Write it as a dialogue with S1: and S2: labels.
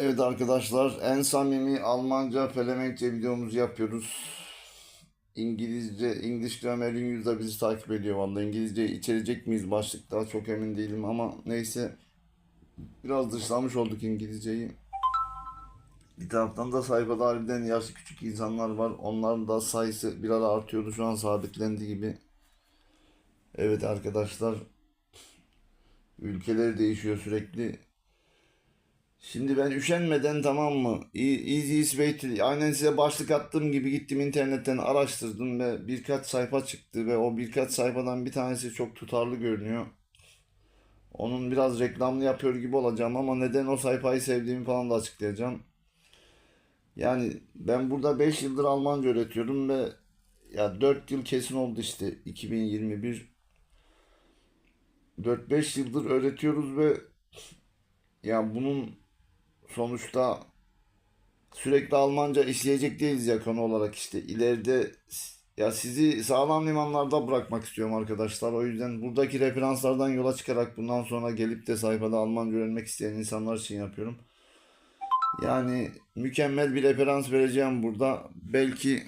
S1: Evet arkadaşlar en samimi Almanca Felemenkçe videomuzu yapıyoruz. İngilizce, Grammar News da bizi takip ediyor vallahi. İngilizce içerecek miyiz başlıkta çok emin değilim ama neyse. Biraz dışlamış olduk İngilizceyi. Bir taraftan da sayfada harbiden yaşlı küçük insanlar var. Onların da sayısı bir ara artıyordu. Şu an sabitlendi gibi. Evet arkadaşlar. Ülkeler değişiyor sürekli. Şimdi ben üşenmeden tamam mı? Easy way to... Aynen size başlık attığım gibi gittim internetten araştırdım ve birkaç sayfa çıktı ve o birkaç sayfadan bir tanesi çok tutarlı görünüyor. Onun biraz reklamlı yapıyor gibi olacağım ama neden o sayfayı sevdiğimi falan da açıklayacağım. Yani ben burada 5 yıldır Almanca öğretiyorum ve ya 4 yıl kesin oldu işte 2021 4-5 yıldır öğretiyoruz ve ya bunun sonuçta sürekli Almanca işleyecek değiliz ya konu olarak işte ileride ya sizi sağlam limanlarda bırakmak istiyorum arkadaşlar. O yüzden buradaki referanslardan yola çıkarak bundan sonra gelip de sayfada Almanca öğrenmek isteyen insanlar için yapıyorum. Yani mükemmel bir referans vereceğim burada. Belki